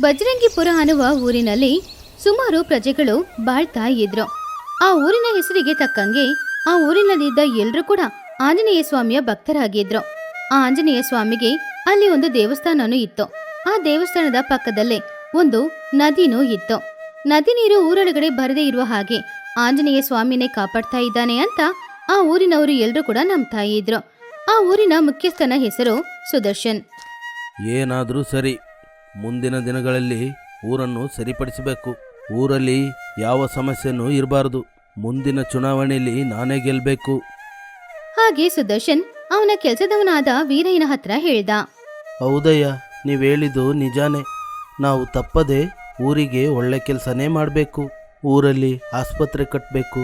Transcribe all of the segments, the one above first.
ಬಜರಂಗಿಪುರ ಅನ್ನುವ ಊರಿನಲ್ಲಿ ಸುಮಾರು ಪ್ರಜೆಗಳು ಬಾಳ್ತಾ ಇದ್ರು. ಆ ಊರಿನ ಹೆಸರಿಗೆ ತಕ್ಕಂಗೆ ಆ ಊರಿನಲ್ಲಿದ್ದ ಎಲ್ಲರೂ ಕೂಡ ಆಂಜನೇಯ ಸ್ವಾಮಿಯ ಭಕ್ತರಾಗಿದ್ರು. ಆ ಆಂಜನೇಯ ಸ್ವಾಮಿಗೆ ಅಲ್ಲಿ ಒಂದು ದೇವಸ್ಥಾನನೂ ಇತ್ತು. ಆ ದೇವಸ್ಥಾನದ ಪಕ್ಕದಲ್ಲೇ ಒಂದು ನದಿನೂ ಇತ್ತು. ನದಿ ನೀರು ಊರೊಳಗಡೆ ಬರದೇ ಇರುವ ಹಾಗೆ ಆಂಜನೇಯ ಸ್ವಾಮಿನೇ ಕಾಪಾಡ್ತಾ ಇದ್ದಾನೆ ಅಂತ ಆ ಊರಿನವರು ಎಲ್ಲರೂ ಕೂಡ ನಂಬ್ತಾ ಇದ್ರು. ಆ ಊರಿನ ಮುಖ್ಯಸ್ಥನ ಹೆಸರು ಸುದರ್ಶನ್. ಏನಾದರೂ ಸರಿ ಮುಂದಿನ ದಿನಗಳಲ್ಲಿ ಊರನ್ನು ಸರಿಪಡಿಸಬೇಕು. ಊರಲ್ಲಿ ಯಾವ ಸಮಸ್ಯೆನೂ ಇರಬಾರದು. ಮುಂದಿನ ಚುನಾವಣೆಯಲ್ಲಿ ನಾನೇ ಗೆಲ್ಲಬೇಕು ಹಾಗೆ ಸುದರ್ಶನ್ ಅವನ ಕೆಲಸದವನಾದ ವೀರಯ್ಯನ ಹತ್ರ ಹೇಳ್ದ. ಹೌದಯ್ಯ ನೀವು ಹೇಳಿದ್ದು ನಿಜಾನೇ. ನಾವು ತಪ್ಪದೆ ಊರಿಗೆ ಒಳ್ಳೆ ಕೆಲಸನೇ ಮಾಡಬೇಕು. ಊರಲ್ಲಿ ಆಸ್ಪತ್ರೆ ಕಟ್ಟಬೇಕು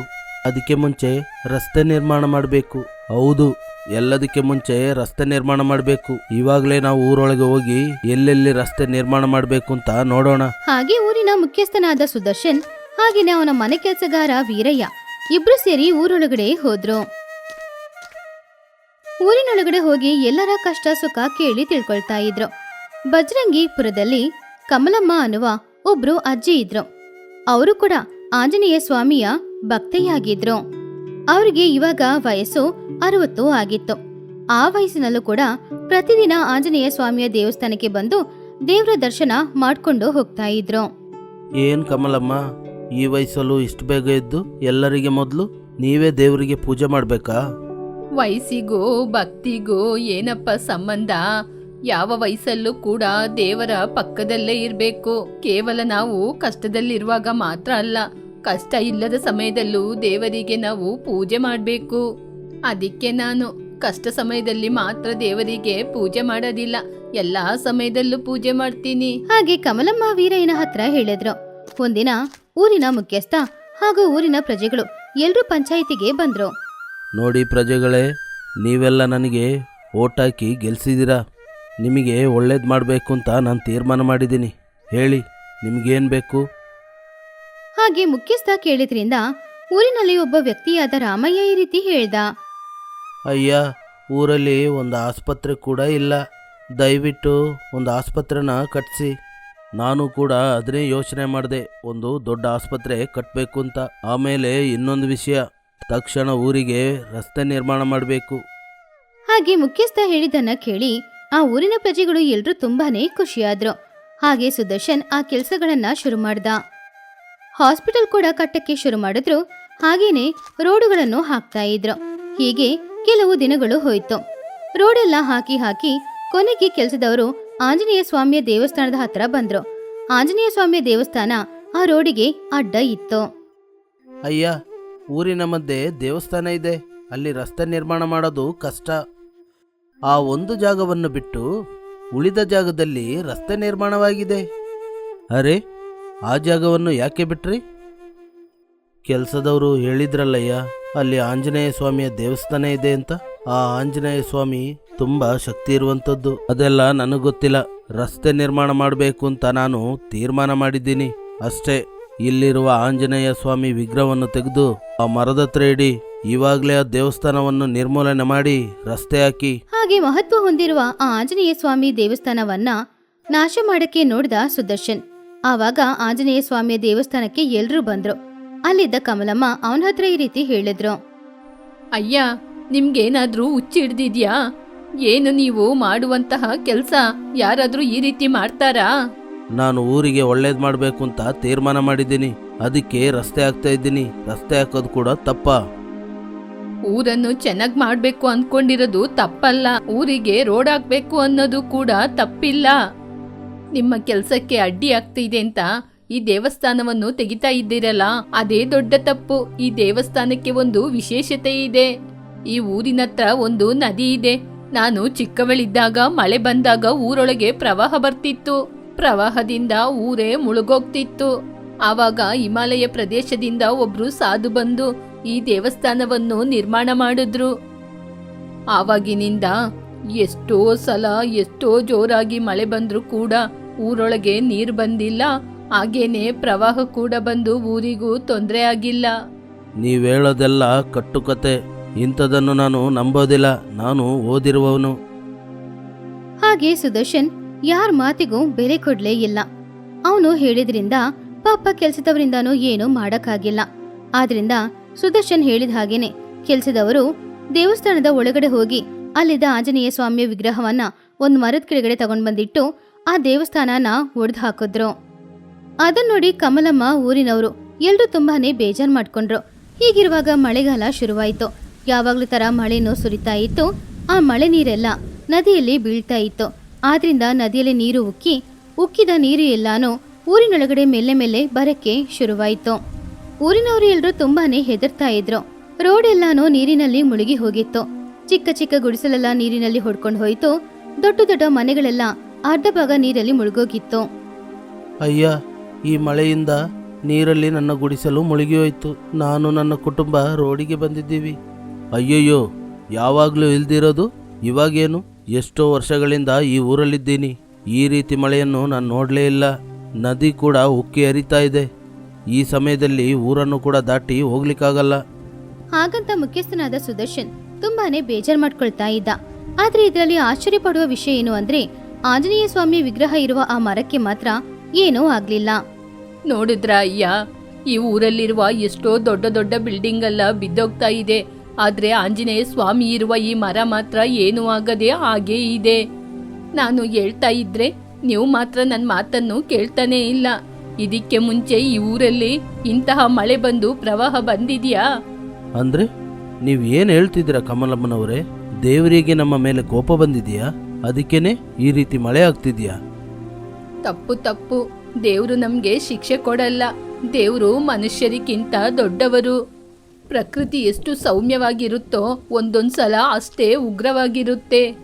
ಅದಕ್ಕೆ ಮುಂಚೆ ರಸ್ತೆ ನಿರ್ಮಾಣ ಮಾಡಬೇಕು. ಹೌದು, ಎಲ್ಲದಕ್ಕೆ ಮುಂಚೆ ರಸ್ತೆ ನಿರ್ಮಾಣ ಮಾಡಬೇಕು. ಇವಾಗಲೇ ನಾವು ಊರೊಳಗೆ ಹೋಗಿ ಎಲ್ಲೆಲ್ಲಿ ರಸ್ತೆ ನಿರ್ಮಾಣ ಮಾಡಬೇಕು ಅಂತ ನೋಡೋಣ. ಹಾಗೆ ಊರಿನ ಮುಖ್ಯಸ್ಥನಾದ ಸುದರ್ಶನ್, ಹಾಗೇನೆ ಅವನ ಮನೆ ಕೆಲಸಗಾರ ವೀರಯ್ಯ ಇಬ್ರು ಸೇರಿ ಊರೊಳಗಡೆ ಹೋದ್ರು. ಊರಿನೊಳಗಡೆ ಹೋಗಿ ಎಲ್ಲರ ಕಷ್ಟ ಸುಖ ಕೇಳಿ ತಿಳ್ಕೊಳ್ತಾ ಇದ್ರು. ಬಜರಂಗಿಪುರದಲ್ಲಿ ಕಮಲಮ್ಮ ಅನ್ನುವ ಒಬ್ರು ಅಜ್ಜಿ ಇದ್ರು. ಅವರು ಕೂಡ ಆಂಜನೇಯ ಸ್ವಾಮಿಯ ಭಕ್ತೆಯಾಗಿದ್ರು. ಅವರಿಗೆ ಇವಾಗ ವಯಸ್ಸು ಅರವತ್ತು ಆಗಿತ್ತು. ಆ ವಯಸ್ಸಿನಲ್ಲೂ ಕೂಡ ಪ್ರತಿದಿನ ಆಂಜನೇಯ ಸ್ವಾಮಿಯ ದೇವಸ್ಥಾನಕ್ಕೆ ಬಂದು ದೇವರ ದರ್ಶನ ಮಾಡ್ಕೊಂಡು ಹೋಗ್ತಾ ಇದ್ರು. ಏನ್ ಕಮಲಮ್ಮ ಈ ವಯಸ್ಸಲ್ಲೂ ಇಷ್ಟು ಬೇಗ ಇದ್ದು ಎಲ್ಲರಿಗೆ ಮೊದಲು ನೀವೇ ದೇವರಿಗೆ ಪೂಜೆ ಮಾಡಬೇಕಾ? ವಯಸ್ಸಿಗೂ ಭಕ್ತಿಗೂ ಏನಪ್ಪ ಸಂಬಂಧ? ಯಾವ ವಯಸ್ಸಲ್ಲೂ ಕೂಡ ದೇವರ ಪಕ್ಕದಲ್ಲೇ ಇರಬೇಕು. ಕೇವಲ ನಾವು ಕಷ್ಟದಲ್ಲಿರುವಾಗ ಮಾತ್ರ ಅಲ್ಲ. ಕಷ್ಟ ಇಲ್ಲದ ಸಮಯದಲ್ಲೂ ದೇವರಿಗೆ ನಾವು ಪೂಜೆ ಮಾಡಬೇಕು. ಅದಕ್ಕೆ ನಾನು ಕಷ್ಟ ಸಮಯದಲ್ಲಿ ಮಾತ್ರ ದೇವರಿಗೆ ಪೂಜೆ ಮಾಡೋದಿಲ್ಲ. ಎಲ್ಲಾ ಸಮಯದಲ್ಲೂ ಪೂಜೆ ಮಾಡ್ತೀನಿ. ಹಾಗೆ ಕಮಲಮ್ಮ ವೀರಯ್ಯನ ಹತ್ರ ಹೇಳಿದ್ರು. ಒಂದಿನ ಊರಿನ ಮುಖ್ಯಸ್ಥ ಹಾಗೂ ಊರಿನ ಪ್ರಜೆಗಳು ಎಲ್ರೂ ಪಂಚಾಯಿತಿಗೆ ಬಂದ್ರು. ನೋಡಿ ಪ್ರಜೆಗಳೇ ನೀವೆಲ್ಲ ನನಗೆ ಓಟ್ ಹಾಕಿ ಗೆಲ್ಸಿದ್ದೀರಾ? ನಿಮಗೆ ಒಳ್ಳೇದು ಮಾಡಬೇಕು ಅಂತ ನಾನು ತೀರ್ಮಾನ ಮಾಡಿದ್ದೀನಿ. ಹೇಳಿ ನಿಮಗೇನು ಬೇಕು? ಹಾಗೆ ಮುಖ್ಯಸ್ಥ ಕೇಳಿದ್ರಿಂದ ಊರಿನಲ್ಲಿ ಒಬ್ಬ ವ್ಯಕ್ತಿಯಾದ ರಾಮಯ್ಯ ಈ ರೀತಿ ಹೇಳ್ದ. ಅಯ್ಯ ಊರಲ್ಲಿ ಒಂದು ಆಸ್ಪತ್ರೆ ಕೂಡ ಇಲ್ಲ. ದಯವಿಟ್ಟು ಒಂದು ಆಸ್ಪತ್ರೆನ ಕಟ್ಟಿಸಿ ನಾನು ಕೂಡ ಅದನ್ನೇ ಯೋಚನೆ ಮಾಡಿದೆ. ಒಂದು ದೊಡ್ಡ ಆಸ್ಪತ್ರೆ ಕಟ್ಟಬೇಕು ಅಂತ. ಆಮೇಲೆ ಇನ್ನೊಂದು ವಿಷಯ ತಕ್ಷಣ ಊರಿಗೆ ರಸ್ತೆ ನಿರ್ಮಾಣ ಮಾಡಬೇಕು. ಹಾಗೆ ಮುಖ್ಯಸ್ಥ ಹೇಳಿದ್ದನ್ನ ಕೇಳಿ ಆ ಊರಿನ ಪ್ರಜೆಗಳು ಎಲ್ಲರೂ ತುಂಬಾನೇ ಖುಷಿಯಾದ್ರು. ಹಾಗೆ ಸುದರ್ಶನ್ ಆ ಕೆಲಸಗಳನ್ನ ಶುರು ಮಾಡ್ದ. ಹಾಸ್ಪಿಟಲ್ ಕೂಡ ಕಟ್ಟಕ್ಕೆ ಶುರು ಮಾಡಿದ್ರು. ಹಾಗೇನೆ ರೋಡುಗಳನ್ನು ಹಾಕ್ತಾ ಇದ್ರು. ಹೀಗೆ ಕೆಲವು ದಿನಗಳು ಹೋಯ್ತು. ರೋಡೆಲ್ಲ ಹಾಕಿ ಹಾಕಿ ಕೊನೆಗೆ ಕೆಲಸದವರು ಆಂಜನೇಯ ಸ್ವಾಮಿಯ ದೇವಸ್ಥಾನದ ಹತ್ರ ಬಂದ್ರು. ಆಂಜನೇಯ ಸ್ವಾಮಿಯ ದೇವಸ್ಥಾನ ಆ ರೋಡಿಗೆ ಅಡ್ಡ ಇತ್ತು. ಅಯ್ಯ ಊರಿನ ಮಧ್ಯೆ ದೇವಸ್ಥಾನ ಇದೆ. ಅಲ್ಲಿ ರಸ್ತೆ ನಿರ್ಮಾಣ ಮಾಡೋದು ಕಷ್ಟ. ಆ ಒಂದು ಜಾಗವನ್ನು ಬಿಟ್ಟು ಉಳಿದ ಜಾಗದಲ್ಲಿ ರಸ್ತೆ ನಿರ್ಮಾಣವಾಗಿದೆ. ಅರೆ ಆ ಜಾಗವನ್ನು ಯಾಕೆ ಬಿಟ್ರಿ? ಕೆಲಸದವರು ಹೇಳಿದ್ರಲ್ಲಯ್ಯ, ಅಲ್ಲಿ ಆಂಜನೇಯ ಸ್ವಾಮಿಯ ದೇವಸ್ಥಾನ ಇದೆ ಅಂತ. ಆ ಆಂಜನೇಯ ಸ್ವಾಮಿ ತುಂಬಾ ಶಕ್ತಿ ಇರುವಂಥದ್ದು ಅದೆಲ್ಲ ನನಗೆ ಗೊತ್ತಿಲ್ಲ. ರಸ್ತೆ ನಿರ್ಮಾಣ ಮಾಡಬೇಕು ಅಂತ ನಾನು ತೀರ್ಮಾನ ಮಾಡಿದ್ದೀನಿ. ಅಷ್ಟೇ, ಇಲ್ಲಿರುವ ಆಂಜನೇಯ ಸ್ವಾಮಿ ವಿಗ್ರಹವನ್ನು ತೆಗೆದು ಆ ಮರದ ಹತ್ರ ಇಡಿ. ಇವಾಗಲೇ ಆ ದೇವಸ್ಥಾನವನ್ನು ನಿರ್ಮೂಲನೆ ಮಾಡಿ ರಸ್ತೆ ಹಾಕಿ. ಹಾಗೆ ಮಹತ್ವ ಹೊಂದಿರುವ ಆ ಆಂಜನೇಯ ಸ್ವಾಮಿ ದೇವಸ್ಥಾನವನ್ನ ನಾಶ ಮಾಡಕ್ಕೆ ನೋಡಿದ ಸುದರ್ಶನ್. ಆವಾಗ ಆಂಜನೇಯ ಸ್ವಾಮಿಯ ದೇವಸ್ಥಾನಕ್ಕೆ ಎಲ್ರೂ ಬಂದ್ರು. ಅಲ್ಲಿದ್ದ ಕಮಲಮ್ಮ ಅವನ ಹತ್ರ ಈ ರೀತಿ ಹೇಳಿದ್ರು. ಅಯ್ಯ ನಿಮ್ಗೇನಾದ್ರೂ ಹುಚ್ಚಿ ಹಿಡ್ದಿದ್ಯಾ? ಏನು ನೀವು ಮಾಡುವಂತಹ ಕೆಲಸ? ಯಾರಾದ್ರೂ ಈ ರೀತಿ ಮಾಡ್ತಾರಾ? ನಾನು ಊರಿಗೆ ಒಳ್ಳೇದು ಮಾಡಬೇಕು ಅಂತ ತೀರ್ಮಾನ ಮಾಡಿದ್ದೀನಿ. ಅದಕ್ಕೆ ರಸ್ತೆ ಹಾಕ್ತಾ ಇದ್ದೀನಿ. ರಸ್ತೆ ಹಾಕೋದು ಕೂಡ ತಪ್ಪ. ಊರನ್ನು ಚೆನ್ನಾಗ್ ಮಾಡ್ಬೇಕು ಅನ್ಕೊಂಡಿರೋದು ತಪ್ಪಲ್ಲ. ಊರಿಗೆ ರೋಡ್ ಹಾಕ್ಬೇಕು ಅನ್ನೋದು ಕೂಡ ತಪ್ಪಿಲ್ಲ. ನಿಮ್ಮ ಕೆಲಸಕ್ಕೆ ಅಡ್ಡಿ ಆಗ್ತಿದೆ ಅಂತ ಈ ದೇವಸ್ಥಾನವನ್ನು ತೆಗಿತಾ ಇದ್ದೀರಲ್ಲ, ಅದೇ ದೊಡ್ಡ ತಪ್ಪು. ಈ ದೇವಸ್ಥಾನಕ್ಕೆ ಒಂದು ವಿಶೇಷತೆ ಇದೆ. ಈ ಊರಿನತ್ರ ಒಂದು ನದಿ ಇದೆ. ನಾನು ಚಿಕ್ಕವಳಿದ್ದಾಗ ಮಳೆ ಬಂದಾಗ ಊರೊಳಗೆ ಪ್ರವಾಹ ಬರ್ತಿತ್ತು. ಪ್ರವಾಹದಿಂದ ಊರೇ ಮುಳುಗೋಗ್ತಿತ್ತು. ಆವಾಗ ಹಿಮಾಲಯ ಪ್ರದೇಶದಿಂದ ಒಬ್ರು ಸಾಧು ಬಂದು ಈ ದೇವಸ್ಥಾನವನ್ನು ನಿರ್ಮಾಣ ಮಾಡಿದ್ರು. ಆವಾಗಿನಿಂದ ಎಷ್ಟೋ ಸಲ ಎಷ್ಟೋ ಜೋರಾಗಿ ಮಳೆ ಬಂದರೂ ಕೂಡ ಊರೊಳಗೆ ನೀರ್ ಬಂದಿಲ್ಲ ಹಾಗೇನೆ ಪ್ರವಾಹ ಕೂಡ ಬಂದು ಊರಿಗೂ ತೊಂದರೆ ಆಗಿಲ್ಲ. ನೀವೇಳೋದೆಲ್ಲ ಕಟ್ಟುಕತೆ ಇಂಥದನ್ನು ನಾನು ನಂಬೋದಿಲ್ಲ ನಾನು ಓದಿರುವವನು. ಹಾಗೆ ಸುದರ್ಶನ್ ಯಾರ ಮಾತಿಗೂ ಬೆಲೆ ಕೊಡ್ಲೇ ಇಲ್ಲ. ಅವನು ಹೇಳಿದ್ರಿಂದ ಪಾಪ ಕೆಲ್ಸದವರಿಂದಾನೂ ಏನೂ ಮಾಡಕ್ಕಾಗಿಲ್ಲ. ಆದ್ರಿಂದ ಸುದರ್ಶನ್ ಹೇಳಿದ ಹಾಗೇನೆ ಕೆಲ್ಸದವರು ದೇವಸ್ಥಾನದ ಒಳಗಡೆ ಹೋಗಿ ಅಲ್ಲಿದ್ದ ಆಂಜನೇಯ ಸ್ವಾಮಿಯ ವಿಗ್ರಹವನ್ನ ಒಂದ್ ಮರದ ಕೆಳಗಡೆ ತಗೊಂಡ್ ಬಂದಿಟ್ಟು ಆ ದೇವಸ್ಥಾನನ ಒಡೆದು ಹಾಕಿದ್ರು ಅದನ್ನ ನೋಡಿ ಕಮಲಮ್ಮ ಊರಿನವರು ಎಲ್ಲರೂ ತುಂಬಾನೇ ಬೇಜಾರ್ ಮಾಡ್ಕೊಂಡ್ರು. ಹೀಗಿರುವಾಗ ಮಳೆಗಾಲ ಶುರುವಾಯಿತು. ಯಾವಾಗ್ಲೂ ತರ ಮಳೆನೂ ಸುರಿತಾ ಇತ್ತು. ಆ ಮಳೆ ನೀರೆಲ್ಲ ನದಿಯಲ್ಲಿ ಬೀಳ್ತಾ ಇತ್ತು. ಆದ್ರಿಂದ ನದಿಯಲ್ಲಿ ನೀರು ಉಕ್ಕಿ, ಉಕ್ಕಿದ ನೀರು ಎಲ್ಲಾನು ಊರಿನೊಳಗಡೆ ಮೆಲ್ಲೆ ಮೆಲ್ಲೆ ಬರಕ್ಕೆ ಶುರುವಾಯಿತು. ಊರಿನವರು ಎಲ್ಲರೂ ತುಂಬಾನೇ ಹೆದರ್ತಾ ಇದ್ರು. ರೋಡ್ ಎಲ್ಲಾನು ನೀರಿನಲ್ಲಿ ಮುಳುಗಿ ಹೋಗಿತ್ತು. ಚಿಕ್ಕ ಚಿಕ್ಕ ಗುಡಿಸಲೆಲ್ಲ ನೀರಿನಲ್ಲಿ ಹೊಡ್ಕೊಂಡು ಹೋಯಿತು. ದೊಡ್ಡ ದೊಡ್ಡ ಮನೆಗಳೆಲ್ಲ ಅರ್ಧ ಭಾಗ ನೀರಲ್ಲಿ ಮುಳುಗೋಗಿತ್ತು. ಅಯ್ಯ ಈ ಮಳೆಯಿಂದ ನೀರಲ್ಲಿ ನನ್ನ ಗುಡಿಸಲು ಮುಳುಗಿ ಹೋಯ್ತು ನಾನು ನನ್ನ ಕುಟುಂಬ ರೋಡಿಗೆ ಬಂದಿದ್ದೀವಿ. ಅಯ್ಯಯ್ಯೋ ಯಾವಾಗಲೂ ಇಲ್ದಿರೋದು? ಇವಾಗೇನು? ಎಷ್ಟೋ ವರ್ಷಗಳಿಂದ ಈ ಊರಲ್ಲಿದ್ದೀನಿ. ಈ ರೀತಿ ಮಳೆಯನ್ನು ನಾನು ನೋಡಲೇ ಇಲ್ಲ. ನದಿ ಕೂಡ ಉಕ್ಕಿ ಹರಿತಾ ಇದೆ. ಈ ಸಮಯದಲ್ಲಿ ಊರನ್ನು ಕೂಡ ದಾಟಿ ಹೋಗ್ಲಿಕ್ಕಾಗಲ್ಲ. ಹಾಗಂತ ಮುಖ್ಯಸ್ಥನಾದ ಸುದರ್ಶನ್ ತುಂಬಾನೇ ಬೇಜಾರ್ ಮಾಡ್ಕೊಳ್ತಾ ಇದ್ದ. ಆದ್ರೆ ಇದರಲ್ಲಿ ಆಶ್ಚರ್ಯ ಪಡುವ ವಿಷಯ ಏನು ಅಂದ್ರೆ ಆಂಜನೇಯ ಸ್ವಾಮಿ ವಿಗ್ರಹ ಇರುವ ಆ ಮರಕ್ಕೆ ಮಾತ್ರ ಏನೂ ಆಗ್ಲಿಲ್ಲ. ನೋಡಿದ್ರ ಅಯ್ಯ ಈ ಊರಲ್ಲಿರುವ ಎಷ್ಟೋ ದೊಡ್ಡ ದೊಡ್ಡ ಬಿಲ್ಡಿಂಗ್ ಎಲ್ಲ ಬಿದ್ದೋಗ್ತಾ ಇದೆ. ಆದ್ರೆ ಆಂಜನೇಯ ಸ್ವಾಮಿ ಇರುವ ಈ ಮರ ಮಾತ್ರ ಏನೂ ಆಗದೆ ಹಾಗೇ ಇದೆ. ನಾನು ಹೇಳ್ತಾ ಇದ್ರೆ ನೀವು ಮಾತ್ರ ನನ್ನ ಮಾತನ್ನು ಕೇಳ್ತಾನೇ ಇಲ್ಲ. ಇದಕ್ಕೆ ಮುಂಚೆ ಈ ಊರಲ್ಲಿ ಇಂತಹ ಮಳೆ ಬಂದು ಪ್ರವಾಹ ಬಂದಿದ್ಯಾ? ಅಂದ್ರೆ ನೀವು ಏನು ಹೇಳ್ತಿದ್ದೀರಾ ಕಮಲಮ್ಮನವರೇ? ದೇವರಿಗೆ ನಮ್ಮ ಮೇಲೆ ಕೋಪ ಬಂದಿದೆಯಾ? ಅದಕ್ಕೇನೆ ಈ ರೀತಿ ಮಳೆ ಆಗ್ತಿದ್ಯಾ? ತಪ್ಪು ತಪ್ಪು. ದೇವರು ನಮ್ಗೆ ಶಿಕ್ಷೆ ಕೊಡಲ್ಲ. ದೇವರು ಮನುಷ್ಯರಿಗಿಂತ ದೊಡ್ಡವರು. ಪ್ರಕೃತಿ ಎಷ್ಟು ಸೌಮ್ಯವಾಗಿರುತ್ತೋ ಒಂದೊಂದ್ಸಲ ಅಷ್ಟೇ ಉಗ್ರವಾಗಿರುತ್ತೆ.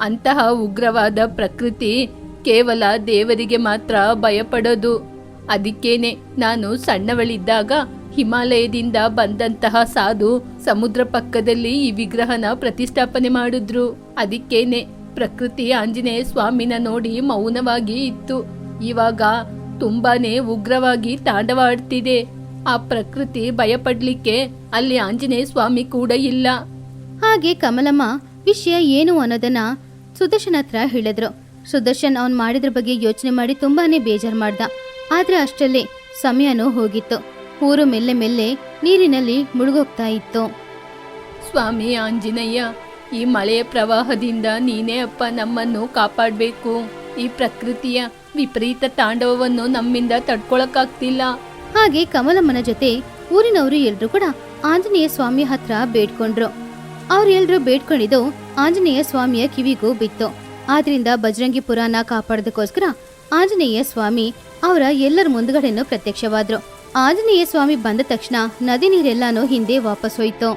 ಅಂತಹ ಉಗ್ರವಾದ ಪ್ರಕೃತಿ ಕೇವಲ ದೇವರಿಗೆ ಮಾತ್ರ ಭಯಪಡೋದು. ಅದಕ್ಕೇನೆ ನಾನು ಸಣ್ಣವಳಿದ್ದಾಗ ಹಿಮಾಲಯದಿಂದ ಬಂದಂತಹ ಸಾಧು ಸಮುದ್ರ ಪಕ್ಕದಲ್ಲಿ ಈ ವಿಗ್ರಹನ ಪ್ರತಿಷ್ಠಾಪನೆ ಮಾಡಿದ್ರು. ಅದಕ್ಕೇನೆ ಪ್ರಕೃತಿ ಆಂಜನೇಯ ಸ್ವಾಮಿನ ನೋಡಿ ಮೌನವಾಗಿ ಇತ್ತು. ಇವಾಗ ತುಂಬಾನೇ ಉಗ್ರವಾಗಿ ತಾಂಡವಾಡ್ತಿದೆ. ಆ ಪ್ರಕೃತಿ ಭಯಪಡ್ಲಿಕ್ಕೆ ಅಲ್ಲಿ ಆಂಜನೇಯ ಸ್ವಾಮಿ ಕೂಡ ಇಲ್ಲ. ಹಾಗೆ ಕಮಲಮ್ಮ ವಿಷಯ ಏನು ಅನ್ನೋದನ್ನ ಸುದರ್ಶನ್ ಹತ್ರ ಹೇಳಿದ್ರು. ಸುದರ್ಶನ್ ಅವನ್ ಮಾಡಿದ್ರ ಬಗ್ಗೆ ಯೋಚನೆ ಮಾಡಿ ತುಂಬಾನೇ ಬೇಜಾರ್ ಮಾಡ್ದ. ಆದ್ರೆ ಅಷ್ಟಲ್ಲೇ ಸಮಯನೂ ಹೋಗಿತ್ತು. ಊರು ಮೆಲ್ಲೆ ಮೆಲ್ಲೆ ನೀರಿನಲ್ಲಿ ಮುಳುಗೋಗ್ತಾ ಇತ್ತು. ಸ್ವಾಮಿ ಆಂಜನೇಯ ಈ ಮಳೆಯ ಪ್ರವಾಹದಿಂದ ನೀನೇ ಅಪ್ಪ ನಮ್ಮನ್ನು ಕಾಪಾಡಬೇಕು. ಈ ಪ್ರಕೃತಿಯ ವಿಪರೀತ ತಾಂಡವವನ್ನು ನಮ್ಮಿಂದ ತಡ್ಕೊಳಕ್ಕಾಗ್ತಿಲ್ಲ. ಹಾಗೆ ಕಮಲಮ್ಮನ ಜೊತೆ ಊರಿನವರು ಎಲ್ರು ಕೂಡ ಆಂಜನೇಯ ಸ್ವಾಮಿ ಹತ್ರ ಬೇಡ್ಕೊಂಡ್ರು. ಅವ್ರೆಲ್ರು ಬೇಡ್ಕೊಂಡಿದ್ದು ಆಂಜನೇಯ ಸ್ವಾಮಿಯ ಕಿವಿಗೂ ಬಿತ್ತು. ಆದ್ರಿಂದ ಬಜರಂಗಿ ಪುರಾಣ ಕಾಪಾಡೋದಕ್ಕೋಸ್ಕರ ಆಂಜನೇಯ ಸ್ವಾಮಿ ಅವರ ಎಲ್ಲರ ಮುಂದ್ಗಡೆನೂ ಪ್ರತ್ಯಕ್ಷವಾದ್ರು. ಆಂಜನೇಯ ಸ್ವಾಮಿ ಬಂದ ತಕ್ಷಣ ನದಿ ನೀರೆಲ್ಲಾನು ಹಿಂದೆ ವಾಪಸ್ ಹೋಯ್ತು.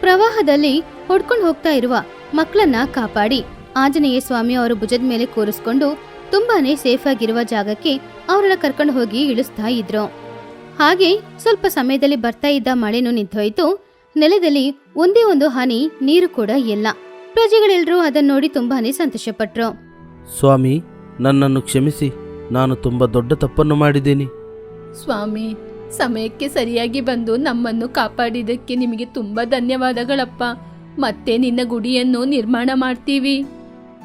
ಪ್ರವಾಹದಲ್ಲಿ ಹೊಡ್ಕೊಂಡು ಹೋಗ್ತಾ ಇರುವ ಮಕ್ಕಳನ್ನ ಕಾಪಾಡಿ. ಆಂಜನೇಯ ಸ್ವಾಮಿ ಅವರು ಭುಜದ ಮೇಲೆ ಕೂರಿಸ್ಕೊಂಡು ತುಂಬಾನೇ ಸೇಫ್ ಆಗಿರುವ ಜಾಗಕ್ಕೆ ಅವರನ್ನ ಕರ್ಕೊಂಡು ಹೋಗಿ ಇಳಿಸ್ತಾ ಇದ್ರು. ಹಾಗೆ ಸ್ವಲ್ಪ ಸಮಯದಲ್ಲಿ ಬರ್ತಾ ಇದ್ದ ಮಳೆನೂ ನಿಂತೋಯ್ತು. ನೆಲದಲ್ಲಿ ಒಂದೇ ಒಂದು ಹನಿ ನೀರು ಕೂಡ ಇಲ್ಲ. ಪ್ರಜೆಗಳೆಲ್ಲರೂ ಅದನ್ನ ನೋಡಿ ತುಂಬಾನೇ ಸಂತೋಷಪಟ್ರು. ಸ್ವಾಮಿ ನನ್ನನ್ನು ಕ್ಷಮಿಸಿ. ನಾನು ತುಂಬ ದೊಡ್ಡ ತಪ್ಪನ್ನು ಮಾಡಿದ್ದೀನಿ. ಸ್ವಾಮಿ ಸಮಯಕ್ಕೆ ಸರಿಯಾಗಿ ಬಂದು ನಮ್ಮನ್ನು ಕಾಪಾಡಿದ್ದಕ್ಕೆ ನಿಮಗೆ ತುಂಬಾ ಧನ್ಯವಾದಗಳಪ್ಪ. ಮತ್ತೆ ನಿನ್ನ ಗುಡಿಯನ್ನು ನಿರ್ಮಾಣ ಮಾಡ್ತೀವಿ.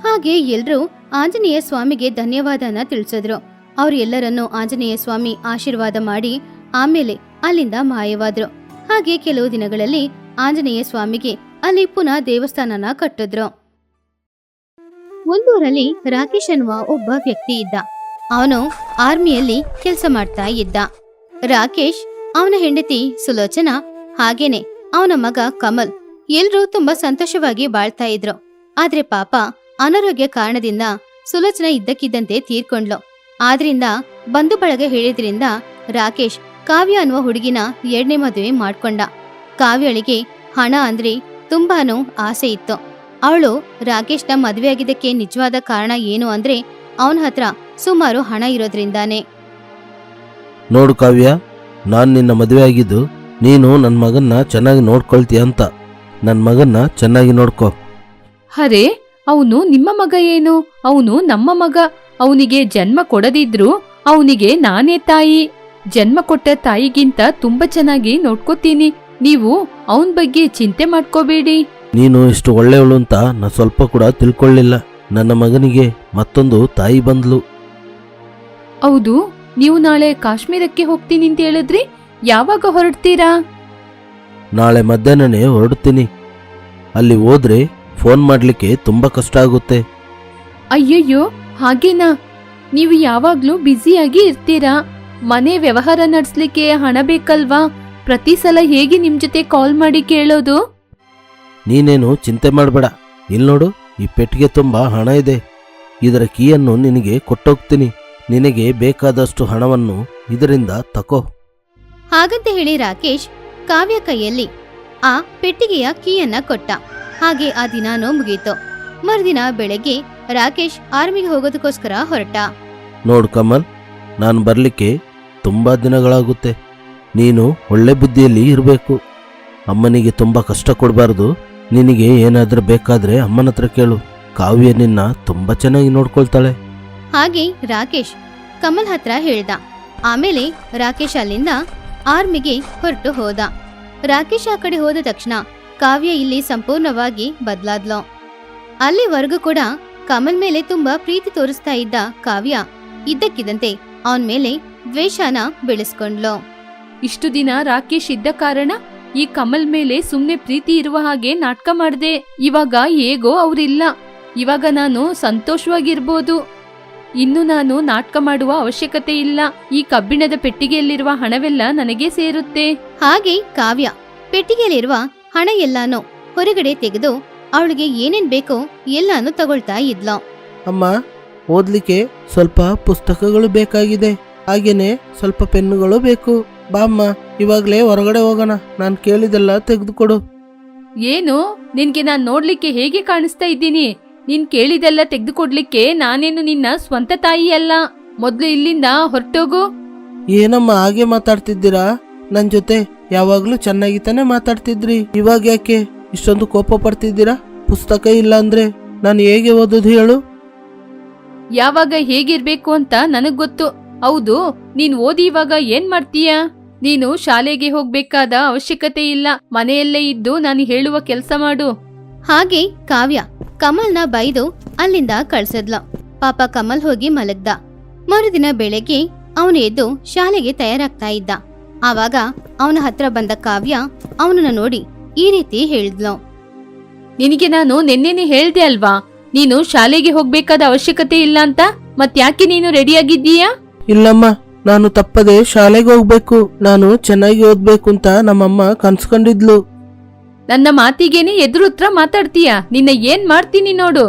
ಹಾಗೆ ಎಲ್ರೂ ಆಂಜನೇಯ ಸ್ವಾಮಿಗೆ ಧನ್ಯವಾದನ ತಿಳಿಸಿದ್ರು. ಅವ್ರ ಎಲ್ಲರನ್ನೂ ಆಂಜನೇಯ ಸ್ವಾಮಿ ಆಶೀರ್ವಾದ ಮಾಡಿ ಆಮೇಲೆ ಅಲ್ಲಿಂದ ಮಾಯವಾದ್ರು. ಹಾಗೆ ಕೆಲವು ದಿನಗಳಲ್ಲಿ ಆಂಜನೇಯ ಸ್ವಾಮಿಗೆ ಅಲ್ಲಿ ಪುನಃ ದೇವಸ್ಥಾನನ ಕಟ್ಟಿದ್ರು. ಒಂದೂರಲ್ಲಿ ರಾಕೇಶ್ ಎನ್ನುವ ಒಬ್ಬ ವ್ಯಕ್ತಿ ಇದ್ದ. ಅವನು ಆರ್ಮಿಯಲ್ಲಿ ಕೆಲಸ ಮಾಡ್ತಾ ಇದ್ದ. ರಾಕೇಶ್ ಅವನ ಹೆಂಡತಿ ಸುಲೋಚನಾ ಹಾಗೇನೆ ಅವನ ಮಗ ಕಮಲ್ ಎಲ್ರೂ ತುಂಬಾ ಸಂತೋಷವಾಗಿ ಬಾಳ್ತಾ ಇದ್ರು. ಆದ್ರೆ ಪಾಪ ಅನಾರೋಗ್ಯ ಕಾರಣದಿಂದ ಸುಲೋಚನ ಇದ್ದಕ್ಕಿದ್ದಂತೆ ತೀರ್ಕೊಂಡ್ಲು. ಆದ್ರಿಂದ ಬಂಧು ಬಳಗ ಹೇಳಿದ್ರಿಂದ ರಾಕೇಶ್ ಕಾವ್ಯ ಅನ್ನುವ ಹುಡುಗಿನ ಎರಡನೇ ಮದುವೆ ಮಾಡ್ಕೊಂಡ. ಕಾವ್ಯಳಿಗೆ ಹಣ ಅಂದ್ರೆ ತುಂಬಾನು ಆಸೆ ಇತ್ತು. ಅವಳು ರಾಕೇಶ್ನ ಮದುವೆಯಾಗಿದ್ದಕ್ಕೆ ನಿಜವಾದ ಕಾರಣ ಏನು ಅಂದ್ರೆ ಅವನ ಹತ್ರ ಸುಮಾರು ಹಣ ಇರೋದ್ರಿಂದಾನೆ. ನೋಡು ಕಾವ್ಯ, ನಾನು ನಿನ್ನ ಮದುವೆ ಆಗಿದ್ದು ನೀನು ನನ್ನ ಮಗನ್ನ ಚೆನ್ನಾಗಿ ನೋಡ್ಕೊಳ್ತೀಯ ಅಂತ. ನನ್ನ ಮಗನ್ನ ಚೆನ್ನಾಗಿ ನೋಡ್ಕೊ. ಅರೆ ಅವನು ನಿಮ್ಮ ಮಗ ಏನು? ಅವನು ನಮ್ಮ ಮಗ. ಅವನಿಗೆ ಜನ್ಮ ಕೊಡದಿದ್ರು ಅವನಿಗೆ ನಾನೇ ತಾಯಿ. ಜನ್ಮ ಕೊಟ್ಟ ತಾಯಿಗಿಂತ ತುಂಬಾ ಚೆನ್ನಾಗಿ ನೋಡ್ಕೋತೀನಿ. ನೀವು ಅವನ ಬಗ್ಗೆ ಚಿಂತೆ ಮಾಡ್ಕೋಬೇಡಿ. ನೀನು ಇಷ್ಟು ಒಳ್ಳೆಯವಳು ಅಂತ ನಾ ಸ್ವಲ್ಪ ಕೂಡ ತಿಳ್ಕೊಳ್ಳಿಲ್ಲ. ನನ್ನ ಮಗನಿಗೆ ಮತ್ತೊಂದು ತಾಯಿ ಬಂದ್ಲು. ಹೌದು ನೀವು ನಾಳೆ ಕಾಶ್ಮೀರಕ್ಕೆ ಹೋಗ್ತೀನಿ ಅಂತ ಹೇಳಿದ್ರಿ? ಯಾವಾಗ ಹೊರಡ್ತೀರಾ? ನಾಳೆ ಮಧ್ಯಾಹ್ನನೇ ಹೊರಡ್ತೀನಿ ಅಲ್ಲಿ ಹೋದ್ರೆ ಫೋನ್ ಮಾಡಲಿಕ್ಕೆ ತುಂಬ ಕಷ್ಟ ಆಗುತ್ತೆ. ಅಯ್ಯಯ್ಯೋ ಹಾಗೇನಾ? ನೀವು ಯಾವಾಗ್ಲೂ ಬ್ಯುಸಿಯಾಗಿ ಇರ್ತೀರಾ? ಮನೆ ವ್ಯವಹಾರ ನಡೆಸ್ಲಿಕ್ಕೆ ಹಣ ಬೇಕಲ್ವಾ? ಪ್ರತಿ ಸಲ ಹೇಗೆ ನಿಮ್ ಜೊತೆ ಕಾಲ್ ಮಾಡಿ ಕೇಳೋದು? ನೀನೇನು ಚಿಂತೆ ಮಾಡಬೇಡ. ಇಲ್ಲಿ ನೋಡು ಈ ಪೆಟ್ಟಿಗೆ ತುಂಬ ಹಣ ಇದೆ. ಇದರ ಕೀಯನ್ನು ನಿನಗೆ ಕೊಟ್ಟೋಗ್ತೀನಿ. ನಿನಗೆ ಬೇಕಾದಷ್ಟು ಹಣವನ್ನು ಇದರಿಂದ ತಕೋ. ಹಾಗಂತ ಹೇಳಿ ರಾಕೇಶ್ ಕಾವ್ಯ ಕೈಯಲ್ಲಿ ಆ ಪೆಟ್ಟಿಗೆಯ ಕೀಯನ್ನ ಕೊಟ್ಟ. ಹಾಗೆ ಆ ದಿನಾನೂ ಮುಗೀತು ಮರುದಿನ ಬೆಳಗ್ಗೆ ರಾಕೇಶ್ ಆರ್ಮಿಗೆ ಹೋಗೋದಕ್ಕೋಸ್ಕರ ಹೊರಟ. ನೋಡು ಕಮಲ್ ನಾನು ಬರಲಿಕ್ಕೆ ತುಂಬಾ ದಿನಗಳಾಗುತ್ತೆ. ನೀನು ಒಳ್ಳೆ ಬುದ್ಧಿಯಲ್ಲಿ ಇರಬೇಕು. ಅಮ್ಮನಿಗೆ ತುಂಬಾ ಕಷ್ಟ ಕೊಡಬಾರ್ದು. ನಿನಗೆ ಏನಾದರೂ ಬೇಕಾದರೆ ಅಮ್ಮನ ಹತ್ರ ಕೇಳು. ಕಾವ್ಯ ನಿನ್ನ ತುಂಬಾ ಚೆನ್ನಾಗಿ ನೋಡ್ಕೊಳ್ತಾಳೆ. ಹಾಗೆ ರಾಕೇಶ್ ಕಮಲ್ ಹತ್ರ ಹೇಳ್ದ. ಆಮೇಲೆ ರಾಕೇಶ್ ಅಲ್ಲಿಂದ ಆರ್ಮಿಗೆ ಹೊರಟು ಹೋದ. ರಾಕೇಶ್ ಆ ಕಡೆ ಹೋದ ತಕ್ಷಣ ಕಾವ್ಯ ಇಲ್ಲಿ ಸಂಪೂರ್ಣವಾಗಿ ಬದಲಾದ್ಲು. ಅಲ್ಲಿವರೆಗೂ ಕೂಡ ಕಮಲ್ ಮೇಲೆ ತುಂಬಾ ಪ್ರೀತಿ ತೋರಿಸ್ತಾ ಇದ್ದ ಕಾವ್ಯ ಇದ್ದಕ್ಕಿದ್ದಂತೆ ಅವನ್ ಮೇಲೆ ದ್ವೇಷನ ಬೆಳೆಸ್ಕೊಂಡ್ಲು. ಇಷ್ಟು ದಿನ ರಾಕೇಶ್ ಇದ್ದ ಕಾರಣ ಈ ಕಮಲ್ ಮೇಲೆ ಸುಮ್ನೆ ಪ್ರೀತಿ ಇರುವ ಹಾಗೆ ನಾಟಕ ಮಾಡ್ದೆ. ಇವಾಗ ಹೇಗೋ ಅವ್ರಿಲ್ಲ. ಇವಾಗ ನಾನು ಸಂತೋಷವಾಗಿರ್ಬೋದು. ಇನ್ನು ನಾನು ನಾಟಕ ಮಾಡುವ ಅವಶ್ಯಕತೆ ಇಲ್ಲ. ಈ ಕಬ್ಬಿಣದ ಪೆಟ್ಟಿಗೆಯಲ್ಲಿರುವ ಹಣವೆಲ್ಲ ನನಗೆ ಸೇರುತ್ತೆ. ಹಾಗೆ ಕಾವ್ಯ ಪೆಟ್ಟಿಗೆಯಲ್ಲಿರುವ ಹಣ ಎಲ್ಲಾನು ಹೊರಗಡೆ ತೆಗೆದು ಅವಳಿಗೆ ಏನೇನ್ ಬೇಕೋ ಎಲ್ಲಾನು ತಗೊಳ್ತಾ ಇದ್ಲ. ಅಮ್ಮ ಓದ್ಲಿಕ್ಕೆ ಸ್ವಲ್ಪ ಪುಸ್ತಕಗಳು ಬೇಕಾಗಿದೆ. ಹಾಗೇನೆ ಸ್ವಲ್ಪ ಪೆನ್ನುಗಳು ಬೇಕು. ಬಾ ಅಮ್ಮ ಇವಾಗಲೇ ಹೊರಗಡೆ ಹೋಗೋಣ. ನಾನು ಕೇಳಿದೆಲ್ಲ ತೆಗೆದುಕೊಡು. ಏನು? ನಿನ್ಗೆ ನಾನ್ ನೋಡ್ಲಿಕ್ಕೆ ಹೇಗೆ ಕಾಣಿಸ್ತಾ ಇದ್ದೀನಿ? ನೀನ್ ಕೇಳಿದೆಲ್ಲ ತೆಗೆದುಕೊಡ್ಲಿಕ್ಕೆ ನಾನೇನು ನಿನ್ನ ಸ್ವಂತ ತಾಯಿ ಅಲ್ಲ ಮೊದ್ಲು ಇಲ್ಲಿಂದ ಹೊರಟೋಗು. ಏನಮ್ಮ ಹಾಗೆ ಮಾತಾಡ್ತಿದ್ದೀರಾ? ನನ್ನ ಜೊತೆ ಯಾವಾಗ್ಲೂ ಚೆನ್ನಾಗಿ ತಾನೇ ಮಾತಾಡ್ತಿದ್ರಿ. ಇವಾಗ ಯಾಕೆ ಇಷ್ಟೊಂದು ಕೋಪ ಪಡ್ತಿದ್ದೀರಾ? ಪುಸ್ತಕ ಇಲ್ಲ ಅಂದ್ರೆ ನಾನು ಹೇಗೆ ಓದೋದು ಹೇಳು? ಯಾವಾಗ ಹೇಗಿರ್ಬೇಕು ಅಂತ ನನಗ್ ಗೊತ್ತು. ಹೌದು ನೀನ್ ಓದಿ ಇವಾಗ ಏನ್ ಮಾಡ್ತೀಯ? ನೀನು ಶಾಲೆಗೆ ಹೋಗ್ಬೇಕಾದ ಅವಶ್ಯಕತೆ ಇಲ್ಲ. ಮನೆಯಲ್ಲೇ ಇದ್ದು ನಾನು ಹೇಳುವ ಕೆಲಸ ಮಾಡು. ಹಾಗೆ ಕಾವ್ಯ ಕಮಲ್ನ ಬೈದು ಅಲ್ಲಿಂದ ಕಳ್ಸದ್ಲು. ಪಾಪ ಕಮಲ್ ಹೋಗಿ ಮಲಗ್ದ. ಮರುದಿನ ಬೆಳಗ್ಗೆ ಅವನು ಎದ್ದು ಶಾಲೆಗೆ ತಯಾರಾಗ್ತಾ ಇದ್ದ. ಆವಾಗ ಅವನ ಹತ್ರ ಬಂದ ಕಾವ್ಯ ಅವನನ್ನ ನೋಡಿ ಈ ರೀತಿ ಹೇಳಿದ್ಲು. ನಿನಗೆ ನಾನು ನಿನ್ನೆನೆ ಹೇಳ್ದೆ ಅಲ್ವಾ? ನೀನು ಶಾಲೆಗೆ ಹೋಗ್ಬೇಕಾದ ಅವಶ್ಯಕತೆ ಇಲ್ಲ ಅಂತ? ಮತ್ಯಾಕೆ ನೀನು ರೆಡಿಯಾಗಿದ್ದೀಯಾ? ಇಲ್ಲಮ್ಮ ನಾನು ತಪ್ಪದೆ ಶಾಲೆಗೆ ಹೋಗ್ಬೇಕು. ನಾನು ಚೆನ್ನಾಗಿ ಓದ್ಬೇಕು ಅಂತ ನಮ್ಮಮ್ಮ ಕನ್ಸ್ಕೊಂಡಿದ್ಲು. ನನ್ನ ಮಾತಿಗೇನೆ ಎದುರುತ್ರ ಮಾತಾಡ್ತೀಯ? ನಿನ್ನ ಏನ್ ಮಾಡ್ತೀನಿ ನೋಡು.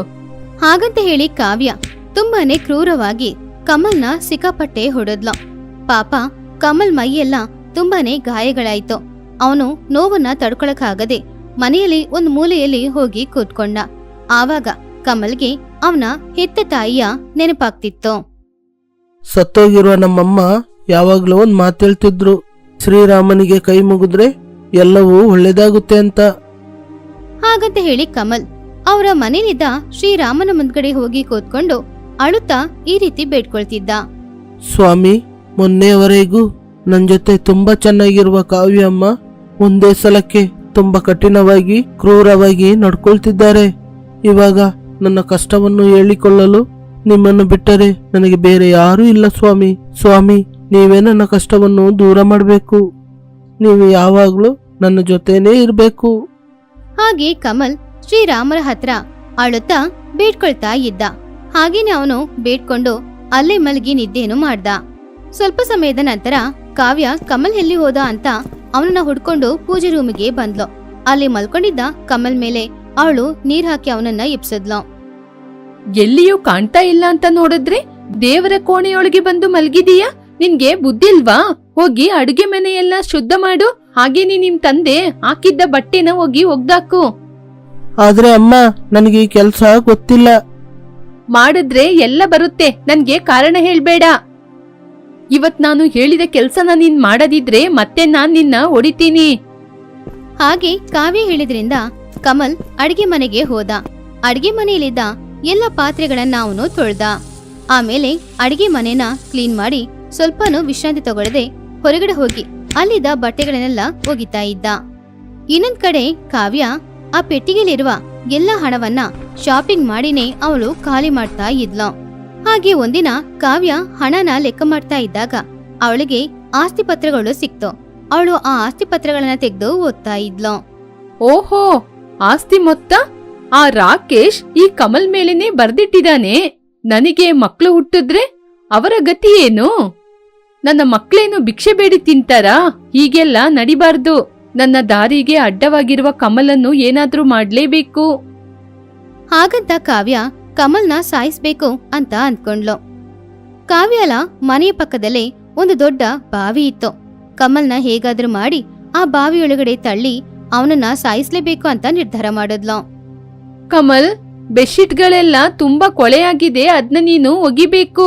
ಹಾಗಂತ ಹೇಳಿ ಕಾವ್ಯ ತುಂಬಾನೇ ಕ್ರೂರವಾಗಿ ಕಮಲ್ನ ಸಿಕ್ಕಾಪಟ್ಟೆ ಹೊಡೆದ್ಲ. ಪಾಪ ಕಮಲ್ ಮೈಯೆಲ್ಲ ತುಂಬಾನೇ ಗಾಯಗಳಾಯ್ತು. ಅವನು ನೋವನ್ನ ತಡ್ಕೊಳಕಾಗದೆ ಮನೆಯಲ್ಲಿ ಒಂದ್ ಮೂಲೆಯಲ್ಲಿ ಹೋಗಿ ಕೂತ್ಕೊಂಡ. ಆವಾಗ ಕಮಲ್ಗೆ ಅವನ ಹೆತ್ತ ತಾಯಿಯ ನೆನಪಾಗ್ತಿತ್ತು. ಸತ್ತೋಗಿರುವ ನಮ್ಮಮ್ಮ ಯಾವಾಗ್ಲೂ ಒಂದ್ ಮಾತೇಳ್ತಿದ್ರು ಶ್ರೀರಾಮನಿಗೆ ಕೈ ಮುಗಿದ್ರೆ ಎಲ್ಲವೂ ಒಳ್ಳೇದಾಗುತ್ತೆ ಅಂತ. ಹಾಗಂತ ಹೇಳಿ ಕಮಲ್ ಅವರ ಮನೆಯಿಂದ ಶ್ರೀರಾಮನ ಮುಂದ್ಗಡೆ ಹೋಗಿ ಕೂತ್ಕೊಂಡು ಅಳುತ್ತಾ ಈ ರೀತಿ ಬೇಡ್ಕೊಳ್ತಿದ್ದ. ಸ್ವಾಮಿ ಮೊನ್ನೆಯವರೆಗೂ ನನ್ನ ಜೊತೆ ತುಂಬಾ ಚೆನ್ನಾಗಿರುವ ಕಾವ್ಯಮ್ಮ ಒಂದೇ ಸಲಕ್ಕೆ ತುಂಬಾ ಕಠಿಣವಾಗಿ ಕ್ರೂರವಾಗಿ ನಡ್ಕೊಳ್ತಿದ್ದಾರೆ. ಇವಾಗ ನನ್ನ ಕಷ್ಟವನ್ನು ಹೇಳಿಕೊಳ್ಳಲು ನಿಮ್ಮನ್ನು ಬಿಟ್ಟರೆ ನನಗೆ ಬೇರೆ ಯಾರೂ ಇಲ್ಲ ಸ್ವಾಮಿ. ಸ್ವಾಮಿ ನೀವೇ ನನ್ನ ಕಷ್ಟವನ್ನು ದೂರ ಮಾಡಬೇಕು. ನೀವು ಯಾವಾಗಲೂ ನನ್ನ ಜೊತೆನೇ ಇರಬೇಕು. ಹಾಗೆ ಕಮಲ್ ಶ್ರೀರಾಮರ ಹತ್ರ ಅಳುತ್ತಾ ಬೇಡ್ಕೊಳ್ತಾ ಇದ್ದ. ಹಾಗೇನೆ ಅವನು ಬೇಡ್ಕೊಂಡು ಅಲ್ಲೇ ಮಲಗಿ ನಿದ್ದೆಯನ್ನು ಮಾಡ್ದ. ಸ್ವಲ್ಪ ಸಮಯದ ನಂತರ ಕಾವ್ಯ ಕಮಲ್ ಎಲ್ಲಿ ಹೋದ ಅಂತ ಅವನನ್ನ ಹುಡ್ಕೊಂಡು ಪೂಜೆ ರೂಮಿಗೆ ಬಂದ್ಲು. ಅಲ್ಲಿ ಮಲ್ಕೊಂಡಿದ್ದ ಕಮಲ್ ಮೇಲೆ ಅವಳು ನೀರ್ ಹಾಕಿ ಅವನನ್ನ ಇಪ್ಸದ್ಲು ಎಲ್ಲಿಯೂ ಕಾಣ್ತಾ ಇಲ್ಲ ಅಂತ ನೋಡಿದ್ರೆ ದೇವರ ಕೋಣೆಯೊಳಗೆ ಬಂದು ಮಲ್ಗಿದೀಯಾ? ನಿನ್ಗೆ ಬುದ್ಧಿಲ್ವಾ ಹೋಗಿ ಅಡುಗೆ ಮನೆಯೆಲ್ಲ ಶುದ್ಧ ಮಾಡು. ಹಾಗೇನೆ ನಿಮ್ ತಂದೆ ಹಾಕಿದ್ದ ಬಟ್ಟೆನ ಹೋಗಿ ಒಗ್ದಾಕು. ಆದ್ರೆ ಅಮ್ಮ ನನಗೆ ಈ ಕೆಲಸ ಗೊತ್ತಿಲ್ಲ. ಮಾಡಿದ್ರೆ ಎಲ್ಲ ಬರುತ್ತೆ. ನನ್ಗೆ ಕಾರಣ ಹೇಳ್ಬೇಡ. ಇವತ್ ನಾನು ಹೇಳಿದ ಕೆಲ್ಸನ ನೀನ್ ಮಾಡದಿದ್ರೆ ಮತ್ತೆ ನಾನ್ ನಿನ್ನ ಹೊಡಿತೀನಿ. ಹಾಗೆ ಕಾವ್ಯ ಹೇಳಿದ್ರಿಂದ ಕಮಲ್ ಅಡಿಗೆ ಮನೆಗೆ ಹೋದ. ಅಡಿಗೆ ಮನೆಯಲ್ಲಿದ್ದ ಎಲ್ಲ ಪಾತ್ರೆಗಳನ್ನ ಅವನು ತೊಳ್ದ. ಆಮೇಲೆ ಅಡಿಗೆ ಮನೆನ ಕ್ಲೀನ್ ಮಾಡಿ ಸ್ವಲ್ಪನೂ ವಿಶ್ರಾಂತಿ ತಗೊಳ್ಳದೆ ಹೊರಗಡೆ ಹೋಗಿ ಅಲ್ಲಿದ್ದ ಬಟ್ಟೆಗಳನ್ನೆಲ್ಲ ಒಗಿತಾ ಇದ್ದ. ಇನ್ನೊಂದ್ ಕಡೆ ಕಾವ್ಯ ಆ ಪೆಟ್ಟಿಗೆಲಿರುವ ಎಲ್ಲ ಹಣವನ್ನ ಶಾಪಿಂಗ್ ಮಾಡಿನೇ ಅವಳು ಖಾಲಿ ಮಾಡ್ತಾ ಇದ್ಲು. ಹಾಗೆ ಒಂದಿನ ಕಾವ್ಯ ಹಣನ ಲೆಕ್ಕ ಮಾಡ್ತಾ ಇದ್ದಾಗ ಅವಳಿಗೆ ಆಸ್ತಿ ಪತ್ರಗಳು ಸಿಕ್ತು. ಅವಳು ಆ ಆಸ್ತಿ ಪತ್ರಗಳನ್ನ ತೆಗೆದು ಓದ್ತಾ ಇದ್ಲು. ಓಹೋ, ಆಸ್ತಿ ಮೊತ್ತ? ಆ ರಾಕೇಶ್ ಈ ಕಮಲ್ ಮೇಲೆನೆ ಬರ್ದಿಟ್ಟಿದಾನೆ ನನಗೆ ಮಕ್ಕಳು ಹುಟ್ಟಿದ್ರೆ ಅವರ ಗತಿ ಏನು? ನನ್ನ ಮಕ್ಕಳೇನು ಭಿಕ್ಷೆ ಬೇಡಿ ತಿಂತಾರಾ? ಹೀಗೆಲ್ಲ ನಡಿಬಾರ್ದು. ನನ್ನ ದಾರಿಗೆ ಅಡ್ಡವಾಗಿರುವ ಕಮಲನ್ನು ಏನಾದ್ರೂ ಮಾಡ್ಲೇಬೇಕು. ಹಾಗಂತ ಕಾವ್ಯ ಕಮಲ್ನ ಸಾಯಿಸ್ಬೇಕು ಅಂತ ಅಂದ್ಕೊಂಡ್ಲು. ಕಾವ್ಯಲ ಮನೆಯ ಪಕ್ಕದಲ್ಲೇ ಒಂದು ದೊಡ್ಡ ಬಾವಿ ಇತ್ತು. ಕಮಲ್ನ ಹೇಗಾದ್ರೂ ಮಾಡಿ ಆ ಬಾವಿಯೊಳಗಡೆ ತಳ್ಳಿ ಅವನನ್ನ ಸಾಯಿಸ್ಲೇಬೇಕು ಅಂತ ನಿರ್ಧಾರ ಮಾಡಿದ್ಲು. ಕಮಲ್ ಬೆಡ್ಶೀಟ್ಗಳೆಲ್ಲ ತುಂಬಾ ಕೊಳೆಯಾಗಿದೆ ಅದ್ನ ನೀನು ಒಗಿಬೇಕು.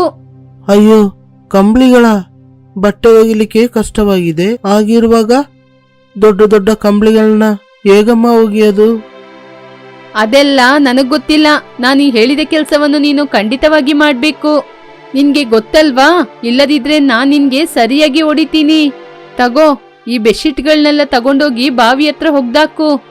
ಅಯ್ಯೋ ಕಂಬಳಿಗಳ? ಬಟ್ಟೆ ಒಗಿಲಿಕ್ಕೆ ಕಷ್ಟವಾಗಿದೆ. ಆಗಿರುವಾಗ ದೊಡ್ಡ ದೊಡ್ಡ ಕಂಬಳಿಗಳನ್ನ ಹೇಗಮ್ಮ ಒಗಿಯೋದು? ಅದೆಲ್ಲ ನನಗ್ ಗೊತ್ತಿಲ್ಲ. ನಾನು ಈ ಹೇಳಿದ ಕೆಲಸವನ್ನು ನೀನು ಖಂಡಿತವಾಗಿ ಮಾಡ್ಬೇಕು. ನಿನ್ಗೆ ಗೊತ್ತಲ್ವಾ? ಇಲ್ಲದಿದ್ರೆ ನಾನ್ ನಿನ್ಗೆ ಸರಿಯಾಗಿ ಹೊಡಿತೀನಿ. ತಗೋ ಈ ಬೆಡ್ಶೀಟ್ಗಳನ್ನೆಲ್ಲ ತಗೊಂಡೋಗಿ ಬಾವಿ ಹತ್ರ ಹೋಗ್ದಾಕು.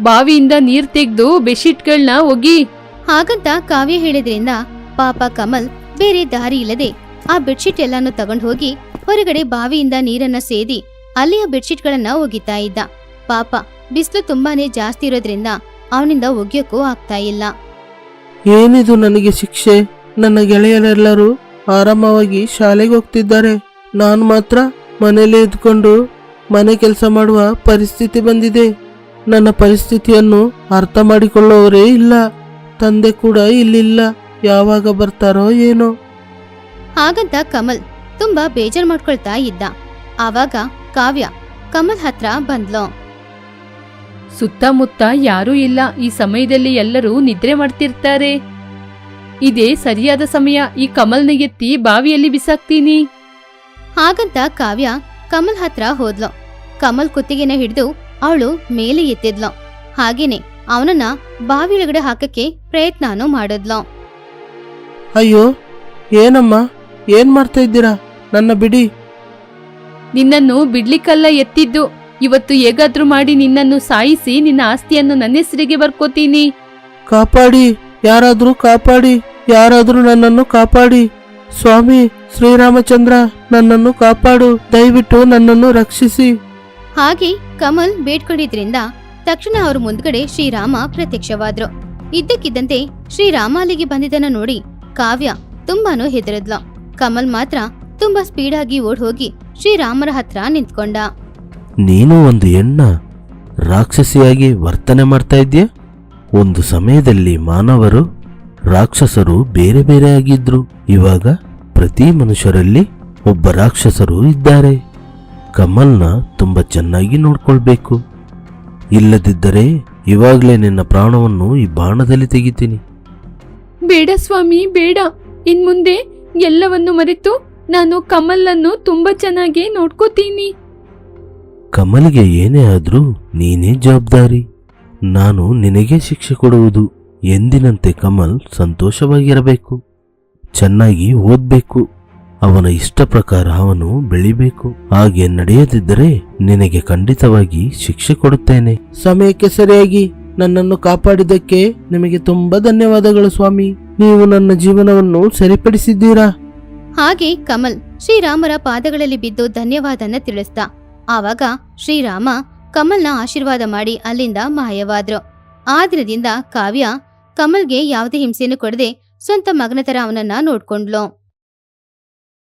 ಬಾವಿಯಿಂದ ನೀರ್ ತೆಗೆದು ಬೆಡ್ಶೀಟ್ಗಳನ್ನ ಒಗಿ. ಹಾಗಂತ ಕಾವ್ಯ ಹೇಳಿದ್ರಿಂದ ಪಾಪ ಕಮಲ್ ಬೇರೆ ದಾರಿ ಇಲ್ಲದೆ ಆ ಬೆಡ್ಶೀಟ್ ಎಲ್ಲಾನು ತಗೊಂಡ್ ಹೋಗಿ ಹೊರಗಡೆ ಬಾವಿಯಿಂದ ನೀರನ್ನ ಸೇದಿ ಅಲ್ಲಿಯ ಬೆಡ್ಶೀಟ್ಗಳನ್ನ ಒಗಿತಾ ಇದ್ದ. ಪಾಪ ಬಿಸಿಲು ತುಂಬಾನೇ ಜಾಸ್ತಿ ಇರೋದ್ರಿಂದ ಅವನಿಂದ ಒಗೆಯೋಕ್ಕೂ ಆಗ್ತಾ ಇಲ್ಲ. ಏನಿದು ನನಗೆ ಶಿಕ್ಷೆ? ನನ್ನ ಗೆಳೆಯರೆಲ್ಲರೂ ಆರಾಮವಾಗಿ ಶಾಲೆಗೆ ಹೋಗ್ತಿದ್ದಾರೆ. ನಾನು ಮಾತ್ರ ಮನೇಲೆ ಇದ್ಕೊಂಡು ಮನೆ ಕೆಲಸ ಮಾಡುವ ಪರಿಸ್ಥಿತಿ ಬಂದಿದೆ. ನನ್ನ ಪರಿಸ್ಥಿತಿಯನ್ನು ಅರ್ಥ ಮಾಡಿಕೊಳ್ಳೋರೇ ಇಲ್ಲ. ತಂದೆ ಕೂಡ ಇಲ್ಲಿಲ್ಲ. ಯಾವಾಗ ಬರ್ತಾರೋ ಏನೋ. ಹಾಗಂತ ಕಮಲ್ ತುಂಬಾ ಬೇಜಾರ್ ಮಾಡ್ಕೊಳ್ತಾ ಇದ್ದ. ಆವಾಗ ಕಾವ್ಯ ಕಮಲ್ ಹತ್ರ ಬಂದ್ಲು. ಸುತ್ತಮುತ್ತ ಯಾರೂ ಇಲ್ಲ. ಈ ಸಮಯದಲ್ಲಿ ಎಲ್ಲರೂ ನಿದ್ರೆ ಮಾಡ್ತಿರ್ತಾರೆ. ಇದೇ ಸರಿಯಾದ ಸಮಯ. ಈ ಕಮಲ್ನ ಎತ್ತಿ ಬಾವಿಯಲ್ಲಿ ಬಿಸಾಕ್ತೀನಿ. ಹಾಗಂತ ಕಾವ್ಯ ಕಮಲ್ ಹತ್ರ ಹೋದ್ಲು. ಕಮಲ್ ಕುತ್ತಿಗೆನ ಹಿಡಿದು ಅವಳು ಮೇಲೆ ಎತ್ತಿದ್ಲು. ಹಾಗೇನೆ ಅವನನ್ನ ಬಾವಿಯೊಳಗಡೆ ಹಾಕಕ್ಕೆ ಪ್ರಯತ್ನನೂ ಮಾಡಿದ್ಲು. ಅಯ್ಯೋ ಏನಮ್ಮ? ಏನ್ ಮಾಡ್ತಾ ಇದ್ದೀರಾ? ನನ್ನ ಬಿಡಿ. ನಿನ್ನನ್ನು ಬಿಡ್ಲಿಕ್ಕಲ್ಲ ಎತ್ತಿದ್ದು. ಇವತ್ತು ಹೇಗಾದ್ರೂ ಮಾಡಿ ನಿನ್ನನ್ನು ಸಾಯಿಸಿ ನಿನ್ನ ಆಸ್ತಿಯನ್ನು ನನ್ನ ಹೆಸರಿಗೆ ಬರ್ಕೋತೀನಿ. ಕಾಪಾಡಿ ಯಾರಾದ್ರೂ ಕಾಪಾಡಿ ಯಾರಾದ್ರೂ ನನ್ನನ್ನು ಕಾಪಾಡಿ. ಸ್ವಾಮಿ ಶ್ರೀರಾಮಚಂದ್ರ ನನ್ನನ್ನು ಕಾಪಾಡು ದಯವಿಟ್ಟು ನನ್ನನ್ನು ರಕ್ಷಿಸಿ. ಹಾಗೆ ಕಮಲ್ ಬೇಡ್ಕೊಂಡಿದ್ರಿಂದ ತಕ್ಷಣ ಅವ್ರ ಮುಂದ್ಗಡೆ ಶ್ರೀರಾಮ ಪ್ರತ್ಯಕ್ಷವಾದ್ರು. ಇದ್ದಕ್ಕಿದ್ದಂತೆ ಶ್ರೀರಾಮ ಅಲ್ಲಿಗೆ ಬಂದಿದ್ದನ್ನ ನೋಡಿ ಕಾವ್ಯ ತುಂಬಾನು ಹೆದರದ್ಲ. ಕಮಲ್ ಮಾತ್ರ ತುಂಬಾ ಸ್ಪೀಡಾಗಿ ಓಡ್ ಹೋಗಿ ಶ್ರೀರಾಮರ ಹತ್ರ ನಿಂತ್ಕೊಂಡ. ನೀನು ಒಂದು ಹೆಣ್ಣ ರಾಕ್ಷಸಿಯಾಗಿ ವರ್ತನೆ ಮಾಡ್ತಾ ಇದ್ಯ ಒಂದು ಸಮಯದಲ್ಲಿ ಮಾನವರು ರಾಕ್ಷಸರು ಬೇರೆ ಬೇರೆ ಆಗಿದ್ರು. ಇವಾಗ ಪ್ರತಿ ಮನುಷ್ಯರಲ್ಲಿ ಒಬ್ಬ ರಾಕ್ಷಸರು ಇದ್ದಾರೆ. ಕಮಲ್ನ ತುಂಬಾ ಚೆನ್ನಾಗಿ ನೋಡ್ಕೊಳ್ಬೇಕು. ಇಲ್ಲದಿದ್ದರೆ ಇವಾಗಲೇ ನಿನ್ನ ಪ್ರಾಣವನ್ನು ಈ ಬಾಣದಲ್ಲಿ ತೆಗಿತೀನಿ. ಬೇಡ ಸ್ವಾಮಿ ಬೇಡ. ಇನ್ಮುಂದೆ ಎಲ್ಲವನ್ನು ಮರೆತು ನಾನು ಕಮಲನ್ನು ತುಂಬಾ ಚೆನ್ನಾಗಿ ನೋಡ್ಕೋತೀನಿ. ಕಮಲ್ಗೆ ಏನೇ ಆದ್ರೂ ನೀನೇ ಜವಾಬ್ದಾರಿ. ನಾನು ನಿನಗೆ ಶಿಕ್ಷೆ ಕೊಡುವುದು. ಎಂದಿನಂತೆ ಕಮಲ್ ಸಂತೋಷವಾಗಿರಬೇಕು. ಚೆನ್ನಾಗಿ ಓದಬೇಕು. ಅವನ ಇಷ್ಟ ಪ್ರಕಾರ ಅವನು ಬೆಳಿಬೇಕು. ಹಾಗೆ ನಡೆಯದಿದ್ದರೆ ನಿನಗೆ ಖಂಡಿತವಾಗಿ ಶಿಕ್ಷೆ ಕೊಡುತ್ತೇನೆ. ಸಮಯಕ್ಕೆ ಸರಿಯಾಗಿ ನನ್ನನ್ನು ಕಾಪಾಡಿದ್ದಕ್ಕೆ ನಿಮಗೆ ತುಂಬಾ ಧನ್ಯವಾದಗಳು ಸ್ವಾಮಿ. ನೀವು ನನ್ನ ಜೀವನವನ್ನು ಸರಿಪಡಿಸಿದ್ದೀರಾ? ಹಾಗೆ ಕಮಲ್ ಶ್ರೀರಾಮರ ಪಾದಗಳಲ್ಲಿ ಬಿದ್ದು ಧನ್ಯವಾದನ ತಿಳಿಸ್ದ ಆವಾಗ ಶ್ರೀರಾಮ ಕಮಲ್ನ ಆಶೀರ್ವಾದ ಮಾಡಿ ಅಲ್ಲಿಂದ ಮಾಯವಾದ್ರು. ಆ ದಿನದಿಂದ ಕಾವ್ಯ ಕಮಲ್ಗೆ ಯಾವುದೇ ಹಿಂಸೆಯನ್ನು ಕೊಡದೆ ಸ್ವಂತ ಮಗನ ತರ ಅವನನ್ನ ನೋಡ್ಕೊಂಡ್ಲು